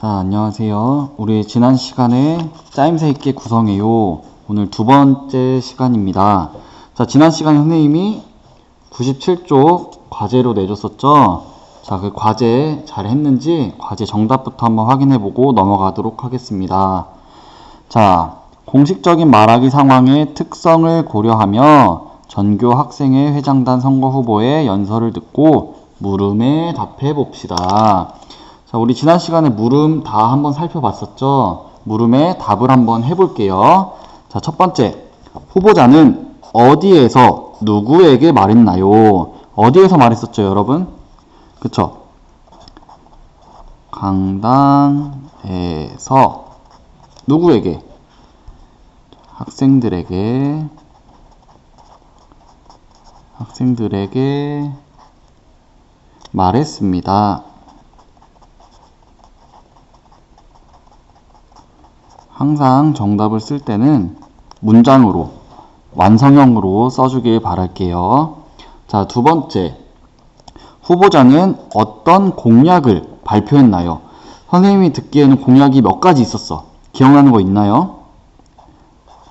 자, 안녕하세요. 우리 지난 시간에 짜임새 있게 구성해요. 오늘 두 번째 시간입니다. 자, 지난 시간에 선생님이 97쪽 과제로 내줬었죠? 자, 그 과제 잘 했는지 과제 정답부터 한번 확인해 보고 넘어가도록 하겠습니다. 자, 공식적인 말하기 상황의 특성을 고려하며 전교 학생회 회장단 선거 후보의 연설을 듣고 물음에 답해 봅시다. 자, 우리 지난 시간에 물음 다 한번 살펴봤었죠? 물음에 답을 한번 해볼게요. 자, 첫 번째. 후보자는 어디에서 누구에게 말했나요? 어디에서 말했었죠, 여러분? 그쵸? 강당에서 누구에게? 학생들에게 학생들에게 말했습니다. 항상 정답을 쓸 때는 문장으로, 완성형으로 써주길 바랄게요. 자, 두 번째. 후보자는 어떤 공약을 발표했나요? 선생님이 듣기에는 공약이 몇 가지 있었어. 기억나는 거 있나요?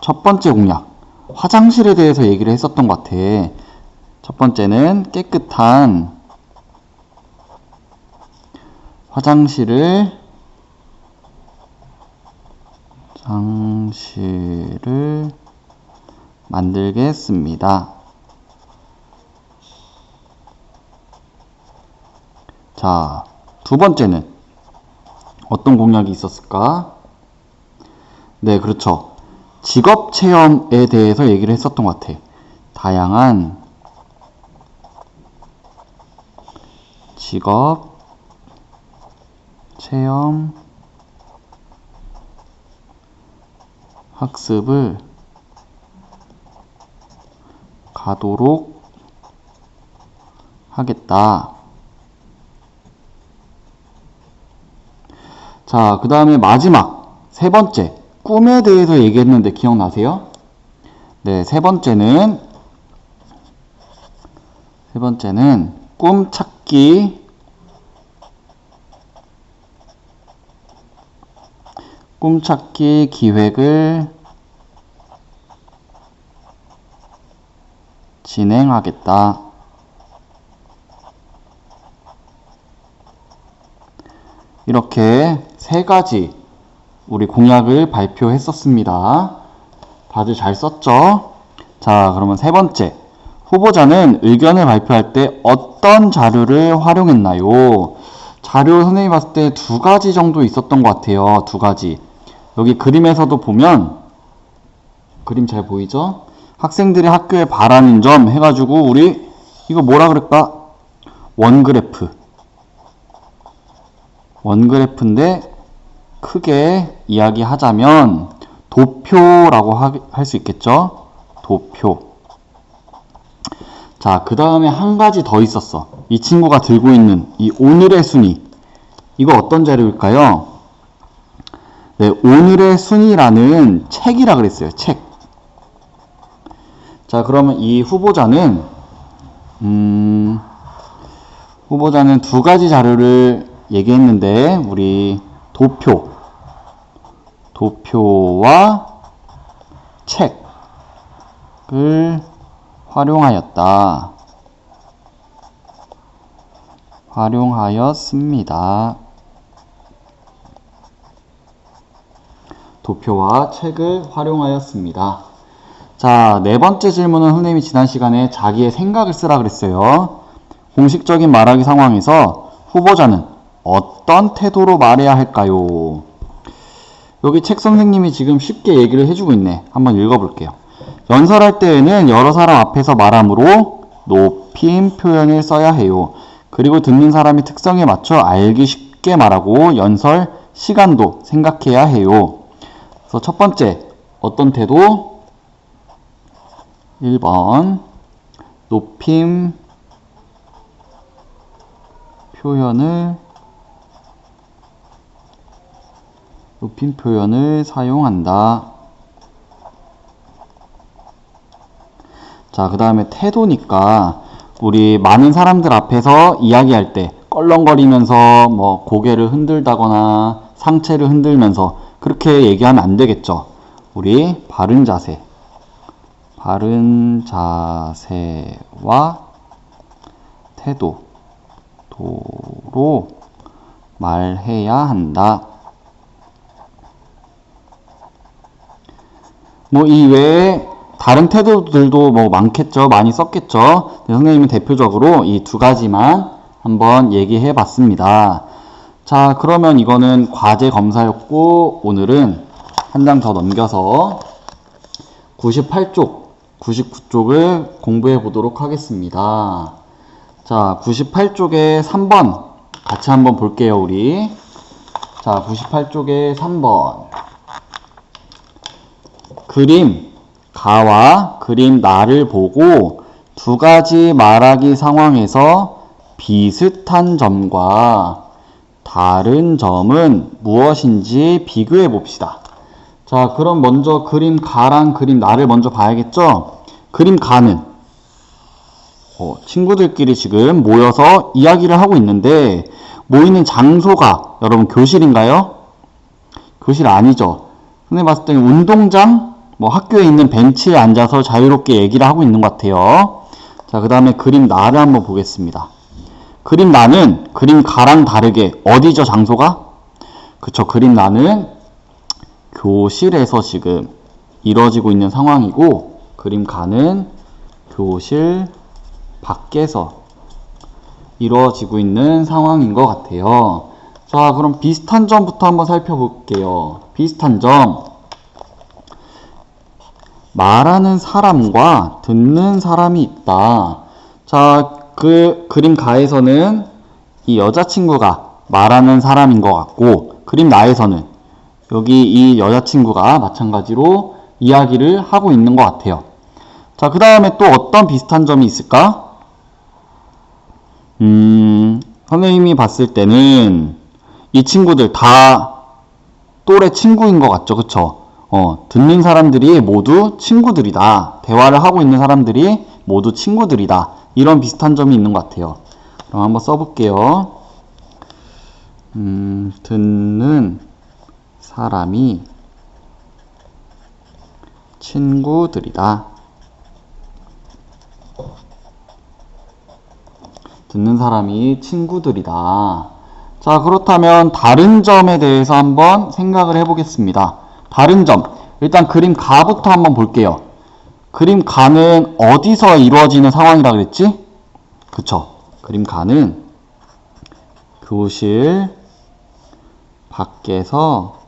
첫 번째 공약. 화장실에 대해서 얘기를 했었던 것 같아. 첫 번째는 깨끗한 화장실을 장실을 만들겠습니다. 자, 두 번째는 어떤 공약이 있었을까? 네, 그렇죠. 직업 체험에 대해서 얘기를 했었던 것 같아. 다양한 직업 체험 학습을 가도록 하겠다. 자, 그 다음에 마지막 세 번째 꿈에 대해서 얘기했는데 기억나세요? 네, 세 번째는 세 번째는 꿈 찾기 꿈 찾기 기획을 진행하겠다. 이렇게 세 가지 우리 공약을 발표했었습니다. 다들 잘 썼죠? 자, 그러면 세 번째. 후보자는 의견을 발표할 때 어떤 자료를 활용했나요? 자료 선생님이 봤을 때 두 가지 정도 있었던 것 같아요. 두 가지. 여기 그림에서도 보면, 그림 잘 보이죠? 학생들이 학교에 바라는 점 해가지고, 우리, 이거 뭐라 그럴까? 원그래프. 원그래프인데, 크게 이야기하자면, 도표라고 할 수 있겠죠? 도표. 자, 그 다음에 한 가지 더 있었어. 이 친구가 들고 있는 이 오늘의 순위. 이거 어떤 자료일까요? 네, 오늘의 순위라는 책이라 그랬어요. 책. 자, 그러면 이 후보자는, 음, 후보자는 두 가지 자료를 얘기했는데, 우리 도표, 도표와 책을 활용하였다. 활용하였습니다. 도표와 책을 활용하였습니다. 자, 네 번째 질문은 선생님이 지난 시간에 자기의 생각을 쓰라 그랬어요. 공식적인 말하기 상황에서 후보자는 어떤 태도로 말해야 할까요? 여기 책 선생님이 지금 쉽게 얘기를 해주고 있네. 한번 읽어볼게요. 연설할 때에는 여러 사람 앞에서 말하므로 높임 표현을 써야 해요. 그리고 듣는 사람의 특성에 맞춰 알기 쉽게 말하고 연설 시간도 생각해야 해요. 그래서 첫 번째, 어떤 태도? 1번, 높임 표현을 높임 표현을 사용한다. 자, 그 다음에 태도니까 우리 많은 사람들 앞에서 이야기할 때 껄렁거리면서 뭐 고개를 흔들다거나 상체를 흔들면서 그렇게 얘기하면 안 되겠죠. 우리 바른 자세. 바른 자세와 태도 도로 말해야 한다. 뭐 이 외에 다른 태도들도 뭐 많겠죠. 많이 썼겠죠. 네, 선생님은 대표적으로 이 두 가지만 한번 얘기해 봤습니다. 자, 그러면 이거는 과제 검사였고 오늘은 한 장 더 넘겨서 98쪽, 99쪽을 공부해 보도록 하겠습니다. 자, 98쪽에 3번 같이 한번 볼게요, 우리. 자, 98쪽에 3번. 그림 가와 그림 나를 보고 두 가지 말하기 상황에서 비슷한 점과 다른 점은 무엇인지 비교해 봅시다. 자, 그럼 먼저 그림 가랑 그림 나를 먼저 봐야겠죠? 그림 가는 어, 친구들끼리 지금 모여서 이야기를 하고 있는데 모이는 장소가 여러분 교실인가요? 교실 아니죠. 선생님 봤을 때는 운동장, 뭐 학교에 있는 벤치에 앉아서 자유롭게 얘기를 하고 있는 것 같아요. 자, 그 다음에 그림 나를 한번 보겠습니다. 그림 나는 그림 가랑 다르게 어디죠 장소가? 그쵸 그림 나는 교실에서 지금 이루어지고 있는 상황이고 그림 가는 교실 밖에서 이루어지고 있는 상황인 것 같아요. 자, 그럼 비슷한 점부터 한번 살펴볼게요. 비슷한 점. 말하는 사람과 듣는 사람이 있다. 자, 그 그림 가에서는 이 여자친구가 말하는 사람인 것 같고, 그림 나에서는 여기 이 여자친구가 마찬가지로 이야기를 하고 있는 것 같아요. 자, 그 다음에 또 어떤 비슷한 점이 있을까? 음, 선생님이 봤을 때는 이 친구들 다 또래 친구인 것 같죠, 그쵸? 어, 듣는 사람들이 모두 친구들이다. 대화를 하고 있는 사람들이 모두 친구들이다. 이런 비슷한 점이 있는 것 같아요. 그럼 한번 써볼게요. 음, 듣는 사람이 친구들이다. 듣는 사람이 친구들이다. 자, 그렇다면 다른 점에 대해서 한번 생각을 해보겠습니다. 다른 점. 일단 그림 가부터 한번 볼게요. 그림 가는 어디서 이루어지는 상황이라 그랬지? 그쵸. 그림 가는 교실 밖에서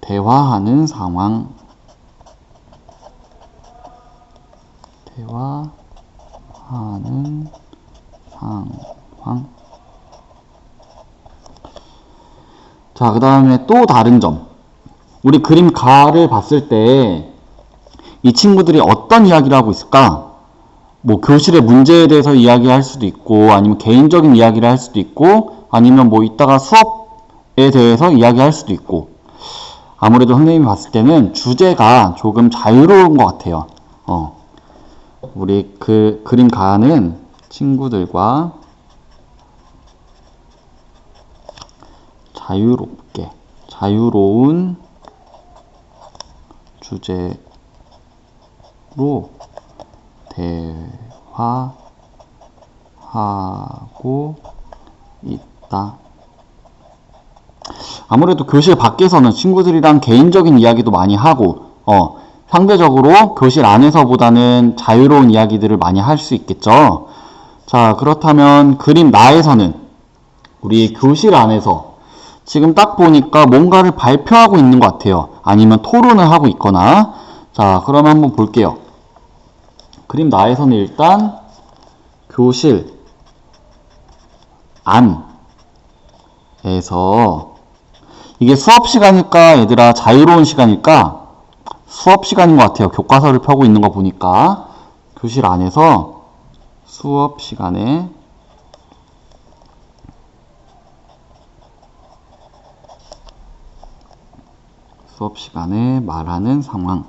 대화하는 상황. 대화하는 상황. 자, 그 다음에 또 다른 점. 우리 그림 가를 봤을 때 이 친구들이 어떤 이야기를 하고 있을까? 뭐 교실의 문제에 대해서 이야기할 수도 있고 아니면 개인적인 이야기를 할 수도 있고 아니면 뭐 이따가 수업에 대해서 이야기할 수도 있고 아무래도 선생님이 봤을 때는 주제가 조금 자유로운 것 같아요. 어. 우리 그 그림 가는 친구들과 자유롭게 자유로운 주제로 대화하고 있다. 아무래도 교실 밖에서는 친구들이랑 개인적인 이야기도 많이 하고, 어, 상대적으로 교실 안에서보다는 자유로운 이야기들을 많이 할 수 있겠죠. 자, 그렇다면 그림 나에서는 우리 교실 안에서 지금 딱 보니까 뭔가를 발표하고 있는 것 같아요. 아니면 토론을 하고 있거나. 자, 그러면 한번 볼게요. 그림 나에서는 일단 교실 안에서 이게 수업 시간일까 얘들아 자유로운 시간일까 수업 시간인 것 같아요. 교과서를 펴고 있는 거 보니까 교실 안에서 수업 시간에 수업 시간에 말하는 상황.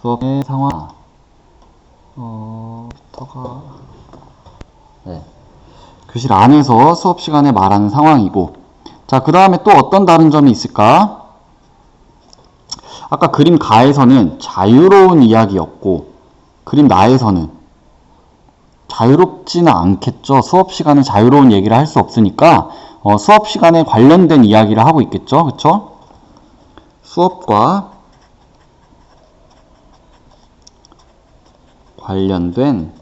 수업의 상황. 어, 서가 네. 교실 안에서 수업 시간에 말하는 상황이고 자 그 다음에 또 어떤 다른 점이 있을까? 아까 그림 가에서는 자유로운 이야기였고 그림 나에서는 자유롭지는 않겠죠. 수업 시간에 자유로운 얘기를 할 수 없으니까 어, 수업 시간에 관련된 이야기를 하고 있겠죠. 그쵸? 수업과 관련된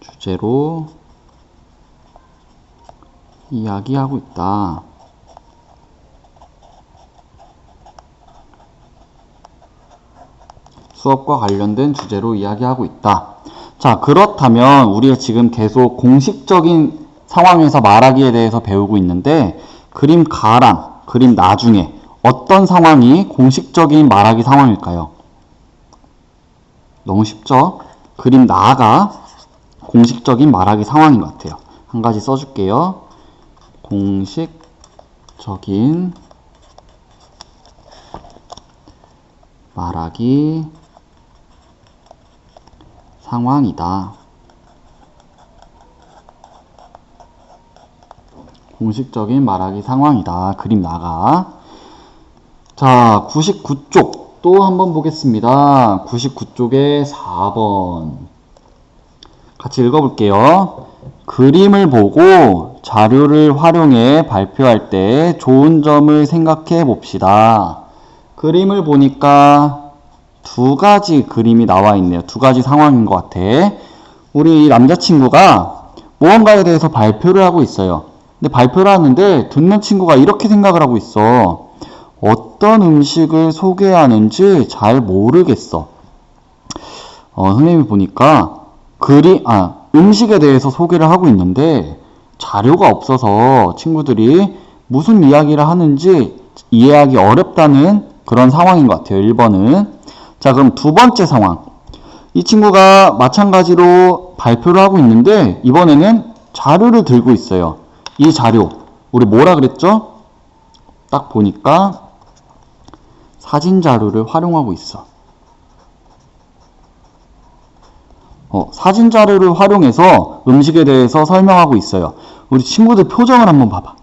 주제로 이야기하고 있다. 수업과 관련된 주제로 이야기하고 있다. 자, 그렇다면 우리가 지금 계속 공식적인 상황에서 말하기에 대해서 배우고 있는데 그림 가랑 그림 나중에 어떤 상황이 공식적인 말하기 상황일까요? 너무 쉽죠? 그림 나가 공식적인 말하기 상황인 것 같아요. 한 가지 써줄게요. 공식적인 말하기 상황이다. 공식적인 말하기 상황이다. 그림 나가. 자, 99쪽 또 한번 보겠습니다. 99쪽에 4번. 같이 읽어볼게요. 그림을 보고 자료를 활용해 발표할 때 좋은 점을 생각해 봅시다. 그림을 보니까 두 가지 그림이 나와 있네요. 두 가지 상황인 것 같아. 우리 남자친구가 무언가에 대해서 발표를 하고 있어요. 근데 발표를 하는데 듣는 친구가 이렇게 생각을 하고 있어. 어떤 음식을 소개하는지 잘 모르겠어. 어, 선생님이 보니까 그리, 아, 음식에 대해서 소개를 하고 있는데 자료가 없어서 친구들이 무슨 이야기를 하는지 이해하기 어렵다는 그런 상황인 것 같아요. 1번은. 자, 그럼 두 번째 상황. 이 친구가 마찬가지로 발표를 하고 있는데 이번에는 자료를 들고 있어요. 이 자료. 우리 뭐라 그랬죠? 딱 보니까 사진 자료를 활용하고 있어. 어, 사진 자료를 활용해서 음식에 대해서 설명하고 있어요. 우리 친구들 표정을 한번 봐봐.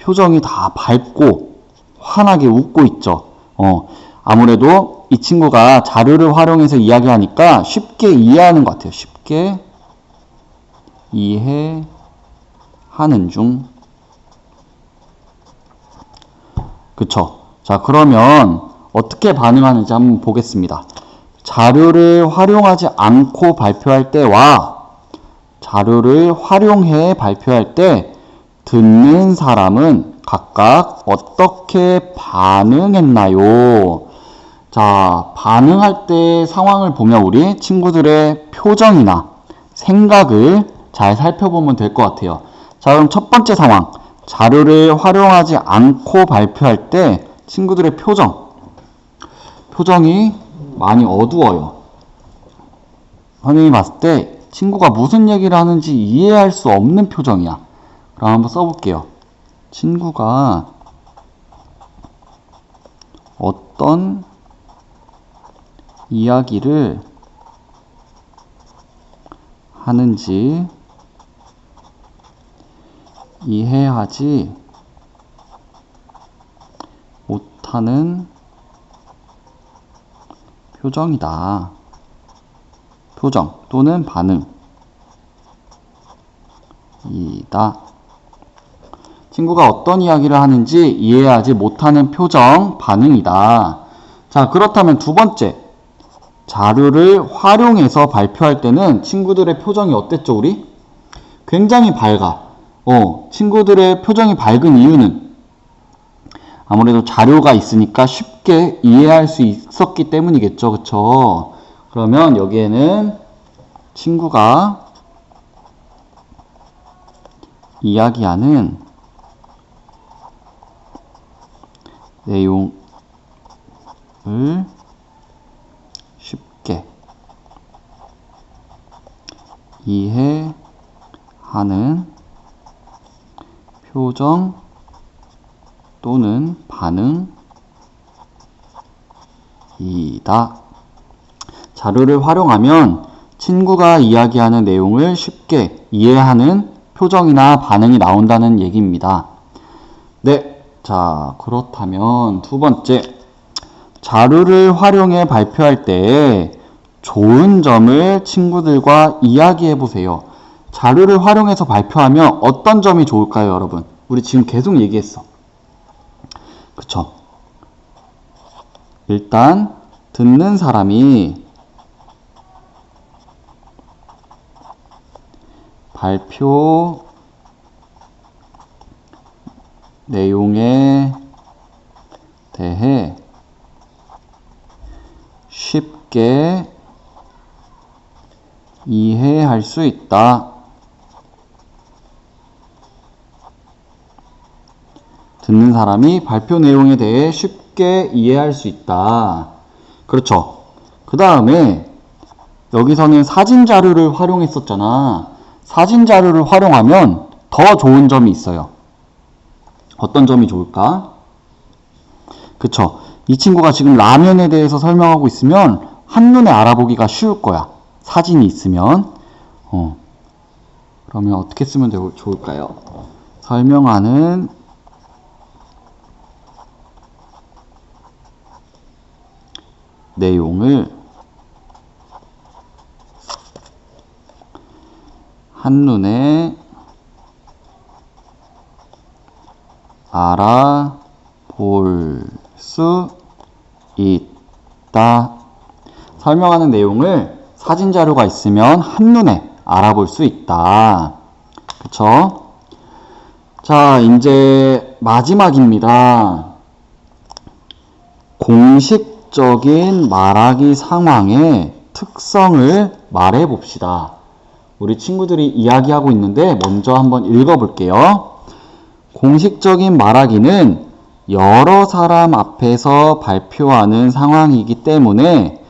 표정이 다 밝고 환하게 웃고 있죠. 어, 아무래도 이 친구가 자료를 활용해서 이야기하니까 쉽게 이해하는 것 같아요. 쉽게 이해하는 중. 그쵸? 자, 그러면 어떻게 반응하는지 한번 보겠습니다. 자료를 활용하지 않고 발표할 때와 자료를 활용해 발표할 때 듣는 사람은 각각 어떻게 반응했나요? 자, 반응할 때 상황을 보면 우리 친구들의 표정이나 생각을 잘 살펴보면 될 것 같아요. 자, 그럼 첫 번째 상황. 자료를 활용하지 않고 발표할 때 친구들의 표정. 표정이 많이 어두워요. 선생님이 봤을 때 친구가 무슨 얘기를 하는지 이해할 수 없는 표정이야. 그럼 한번 써볼게요. 친구가 어떤 이야기를 하는지 이해하지 못하는 표정이다. 표정 또는 반응. 이다. 친구가 어떤 이야기를 하는지 이해하지 못하는 표정, 반응이다. 자, 그렇다면 두 번째. 자료를 활용해서 발표할 때는 친구들의 표정이 어땠죠, 우리? 굉장히 밝아. 어, 친구들의 표정이 밝은 이유는 아무래도 자료가 있으니까 쉽게 이해할 수 있었기 때문이겠죠. 그쵸? 그러면 여기에는 친구가 이야기하는 내용을 쉽게 이해하는 표정 또는 반응이다. 이다. 자료를 활용하면 친구가 이야기하는 내용을 쉽게 이해하는 표정이나 반응이 나온다는 얘기입니다. 네. 자, 그렇다면 두 번째. 자료를 활용해 발표할 때 좋은 점을 친구들과 이야기해 보세요. 자료를 활용해서 발표하면 어떤 점이 좋을까요, 여러분? 우리 지금 계속 얘기했어. 그쵸? 일단, 듣는 사람이 발표 내용에 대해 쉽게 이해할 수 있다. 듣는 사람이 발표 내용에 대해 쉽게 이해할 수 있다. 그렇죠. 그 다음에 여기서는 사진 자료를 활용했었잖아. 사진 자료를 활용하면 더 좋은 점이 있어요. 어떤 점이 좋을까? 그쵸. 이 친구가 지금 라면에 대해서 설명하고 있으면 한눈에 알아보기가 쉬울 거야. 사진이 있으면. 어. 그러면 어떻게 쓰면 되- 좋을까요? 설명하는 내용을 한눈에 알아볼 수 있다. 설명하는 내용을 사진 자료가 있으면 한눈에 알아볼 수 있다. 그쵸? 자, 이제 마지막입니다. 공식적인 말하기 상황의 특성을 말해 봅시다. 우리 친구들이 이야기하고 있는데 먼저 한번 읽어 볼게요. 공식적인 말하기는 여러 사람 앞에서 발표하는 상황이기 때문에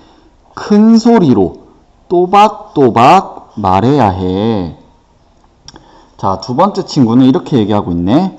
큰 소리로 또박또박 말해야 해. 자, 두 번째 친구는 이렇게 얘기하고 있네.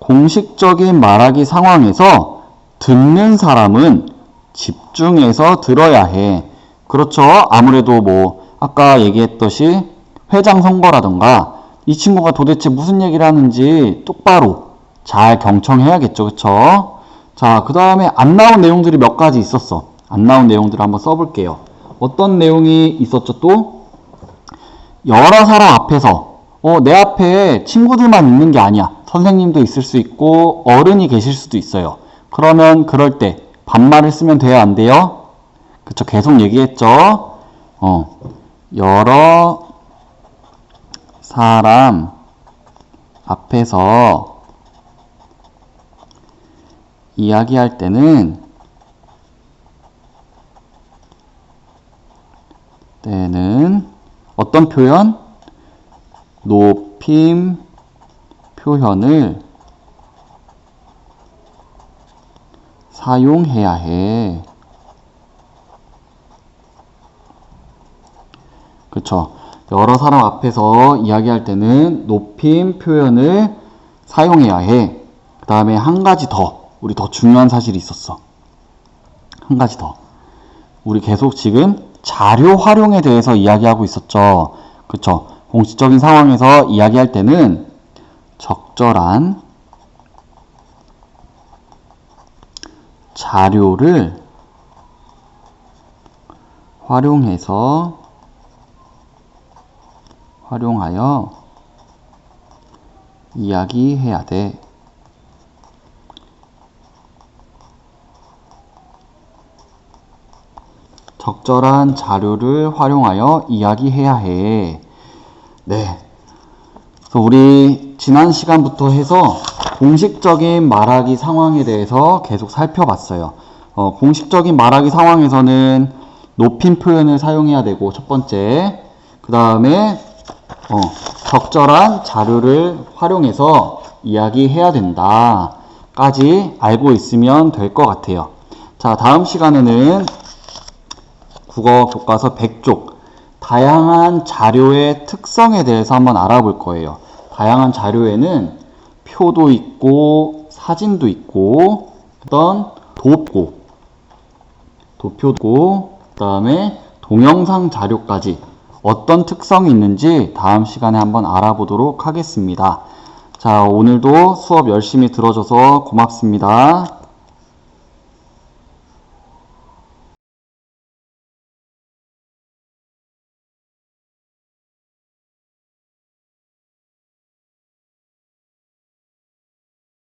공식적인 말하기 상황에서 듣는 사람은 집중해서 들어야 해. 그렇죠. 아무래도 뭐, 아까 얘기했듯이 회장 선거라던가 이 친구가 도대체 무슨 얘기를 하는지 똑바로 잘 경청해야겠죠. 그쵸? 자, 그 다음에 안 나온 내용들이 몇 가지 있었어. 안 나온 내용들을 한번 써볼게요. 어떤 내용이 있었죠 또? 여러 사람 앞에서, 어, 내 앞에 친구들만 있는 게 아니야. 선생님도 있을 수 있고, 어른이 계실 수도 있어요. 그러면 그럴 때 반말을 쓰면 돼요? 안 돼요? 그쵸. 계속 얘기했죠? 어, 여러 사람 앞에서 이야기할 때는 때는 어떤 표현? 높임 표현을 사용해야 해. 그쵸. 여러 사람 앞에서 이야기할 때는 높임 표현을 사용해야 해. 그 다음에 한 가지 더. 우리 더 중요한 사실이 있었어. 한 가지 더. 우리 계속 지금 자료 활용에 대해서 이야기하고 있었죠. 그쵸. 공식적인 상황에서 이야기할 때는 적절한 자료를 활용해서 활용하여 이야기해야 돼. 적절한 자료를 활용하여 이야기해야 해. 네. 그래서 우리 지난 시간부터 해서 공식적인 말하기 상황에 대해서 계속 살펴봤어요. 어, 공식적인 말하기 상황에서는 높임 표현을 사용해야 되고, 첫 번째. 그 다음에, 어, 적절한 자료를 활용해서 이야기해야 된다. 까지 알고 있으면 될 것 같아요. 자, 다음 시간에는 국어 교과서 100쪽 다양한 자료의 특성에 대해서 한번 알아볼 거예요. 다양한 자료에는 표도 있고 사진도 있고 어떤 도 있고 도표고 그 다음에 동영상 자료까지 어떤 특성이 있는지 다음 시간에 한번 알아보도록 하겠습니다. 자, 오늘도 수업 열심히 들어줘서 고맙습니다.